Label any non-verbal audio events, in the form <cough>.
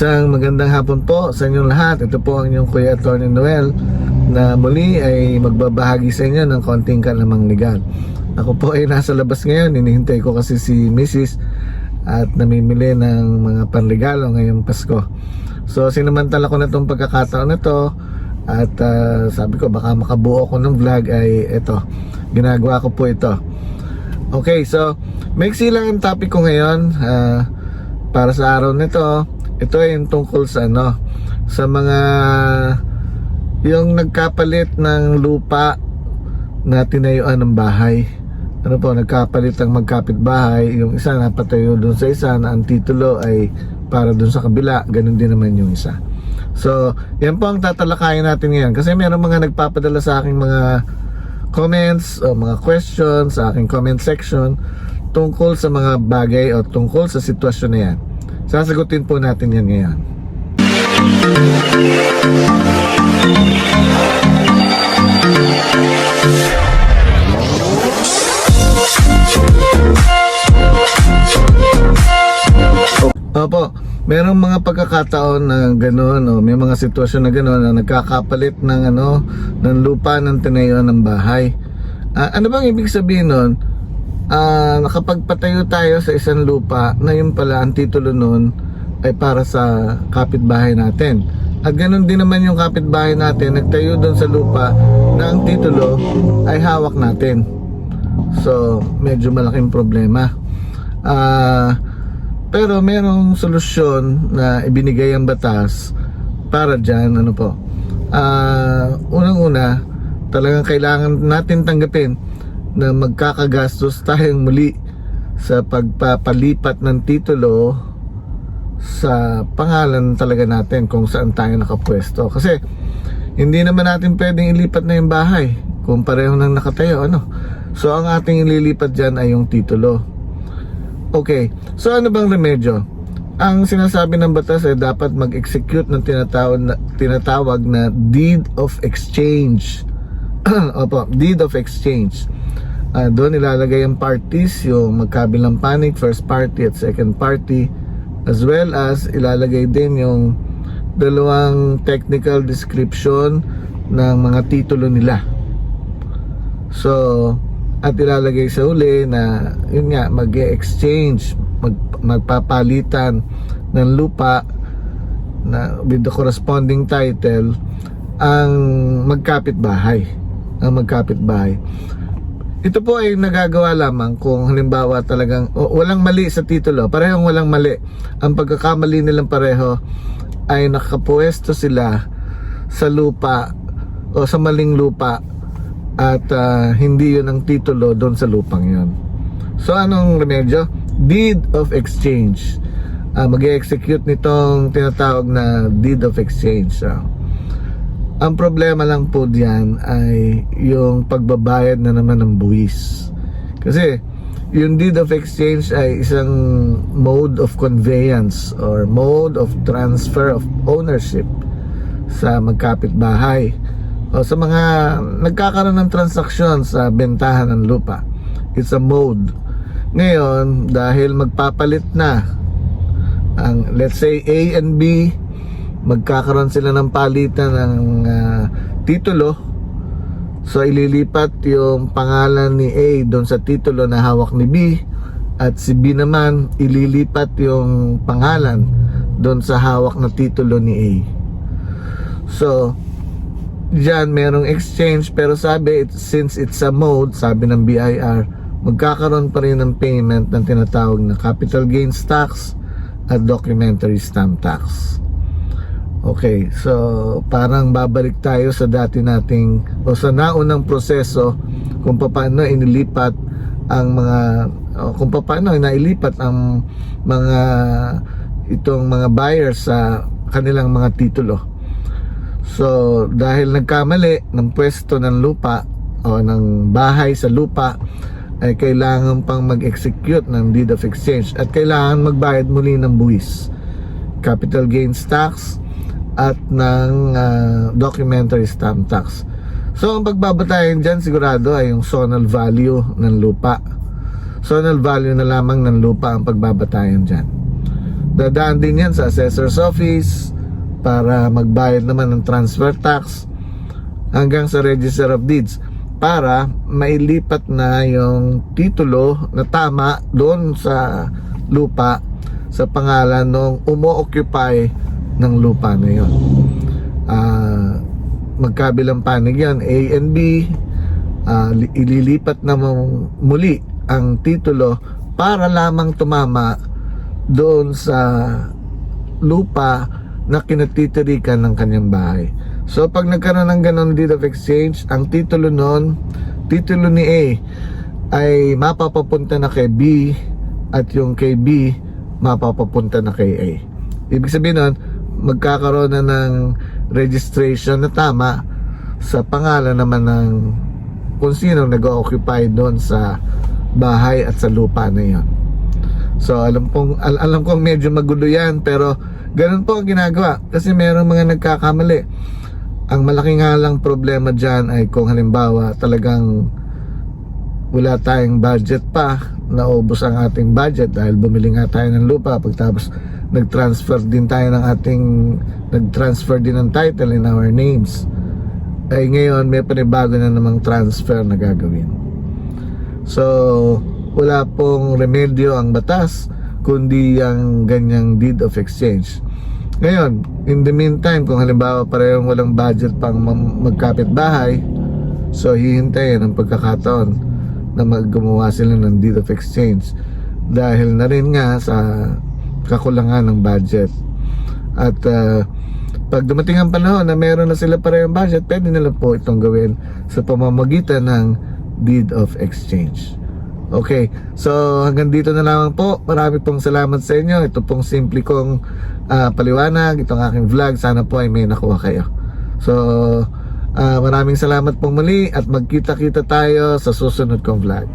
Isang magandang hapon po sa inyong lahat. Ito po ang inyong Kuya Tony Noel na muli ay magbabahagi sa inyo ng konting kalamang legal. Ako po ay nasa labas ngayon. Hinihintay ko kasi si Mrs. at namimili ng mga panregalo ngayong Pasko. So sinamantala ko na itong pagkakataon na to at ah, sabi ko baka makabuo ko ng vlog ay ito. Ginagawa ko po ito. Okay, so maiksi lang ang topic ko ngayon ah, para sa araw nito. Ito ay yung tungkol sa ano, sa mga yung nagkapalit ng lupa na tinayuan ng bahay. Ano po, nagkapalit ang magkapit bahay, yung isa napatayo doon sa isa na ang titulo ay para doon sa kabila, ganun din naman yung isa. So, yan po ang tatalakayin natin ngayon kasi meron mga nagpapadala sa aking mga comments o mga questions sa aking comment section tungkol sa mga bagay o tungkol sa sitwasyon na yan. Sasagutin po natin yan ngayon. Opo, merong mga pagkakataon na gano'n, o may mga sitwasyon na gano'n na nagkakapalit ng ano, ng lupa ng tinayuan ng bahay. Ah, ano bang ibig sabihin nun? Ah, nakapagpatayo tayo sa isang lupa na yun pala ang titulo nun ay para sa kapitbahay natin. At ganoon din naman yung kapitbahay natin, nagtayo doon sa lupa na ang titulo ay hawak natin. So, medyo malaking problema. Ah, pero merong solusyon na ibinigay ang batas para dyan, ano po. Ah, unang-una, talagang kailangan natin tanggapin na magkakagastos tayong muli sa pagpapalipat ng titulo sa pangalan talaga natin kung saan tayo nakapwesto. Kasi hindi naman natin pwedeng ilipat na yung bahay kung pareho nang nakatayo. Ano? So ang ating ililipat dyan ay yung titulo. Okay, so ano bang remedyo? Ang sinasabi ng batas ay dapat mag-execute ng tinatawag na, tinatawag na deed of exchange. <clears throat> Opo, deed of exchange. Ah, doon ilalagay ang parties, yung magkabilang panig, first party at second party, as well as ilalagay din yung dalawang technical description ng mga titulo nila. So, at ilalagay sa uli na yun nga mag exchange mag, magpapalitan ng lupa na with the corresponding title ang magkapit bahay ang magkapit bahay ito po ay nagagawa lamang kung halimbawa talagang o, walang mali sa titulo parehong walang mali ang pagkakamali nilang pareho ay nakapuesto sila sa lupa o sa maling lupa at ah, hindi yun ang titulo doon sa lupang yun. So anong remedyo? Deed of exchange. Uh, mag-execute nitong tinatawag na deed of exchange. So, ang problema lang po diyan ay yung pagbabayad na naman ng buwis. Kasi yung deed of exchange ay isang mode of conveyance or mode of transfer of ownership sa magkapit bahay o sa mga nagkakaroon ng transaksyon sa bentahan ng lupa. It's a mode. Ngayon, dahil magpapalit na ang let's say A and B magkakaroon sila ng palitan ng ah, titulo so ililipat yung pangalan ni A doon sa titulo na hawak ni B at si B naman ililipat yung pangalan doon sa hawak na titulo ni A so Diyan merong exchange pero sabi it, since it's a mode, sabi ng BIR, magkakaroon pa rin ng payment ng tinatawag na capital gains tax at documentary stamp tax. Okay, so parang babalik tayo sa dati nating o sa naunang proseso kung paano inilipat ang mga o kung paano nailipat ang mga itong mga buyers sa kanilang mga titulo. So, dahil nagkamali ng pwesto ng lupa o ng bahay sa lupa, ay kailangan pang mag-execute ng deed of exchange at kailangan magbayad muli ng buwis, capital gains tax at ng ah, documentary stamp tax. So, ang pagbabatayan dyan sigurado ay yung zonal value ng lupa. Zonal value na lamang ng lupa ang pagbabatayan dyan. Dadaan din yan sa assessor's office para magbayad naman ng transfer tax hanggang sa register of deeds para mailipat na yung titulo na tama doon sa lupa sa pangalan ng umo-occupy ng lupa na yun. Ah, magkabilang panig yan, A and B, li- ililipat na muli ang titulo para lamang tumama doon sa lupa na kinatitirikan ng kanyang bahay. So pag nagkaroon ng ganon deed of exchange, ang titulo nun, titulo ni A ay mapapapunta na kay B at yung kay B mapapapunta na kay A. Ibig sabihin nun, magkakaroon na ng registration na tama sa pangalan naman ng kung sino nag-occupy doon sa bahay at sa lupa na yon. So alam pong al- alam kong medyo magulo yan pero ganun po ang ginagawa kasi merong mga nagkakamali. Ang malaki nga lang problema diyan ay kung halimbawa talagang wala tayong budget pa, naubos ang ating budget dahil bumili nga tayo ng lupa pagtapos nag-transfer din tayo ng ating nag-transfer din ng title in our names. Ay ngayon may panibago na namang transfer na gagawin. So, wala pong remedyo ang batas kundi ang ganyang deed of exchange. Ngayon, in the meantime, kung halimbawa parehong walang budget pang magkapit bahay, so hihintayin ang pagkakataon na maggumawa sila ng deed of exchange dahil na rin nga sa kakulangan ng budget. At uh, pag dumating ang panahon na meron na sila parehong budget, pwede nila po itong gawin sa pamamagitan ng deed of exchange. Okay, so hanggang dito na lamang po. Marami pong salamat sa inyo. Ito pong simple kong ah, paliwanag, itong aking vlog. Sana po ay may nakuha kayo. So, Uh, maraming salamat pong muli at magkita-kita tayo sa susunod kong vlog.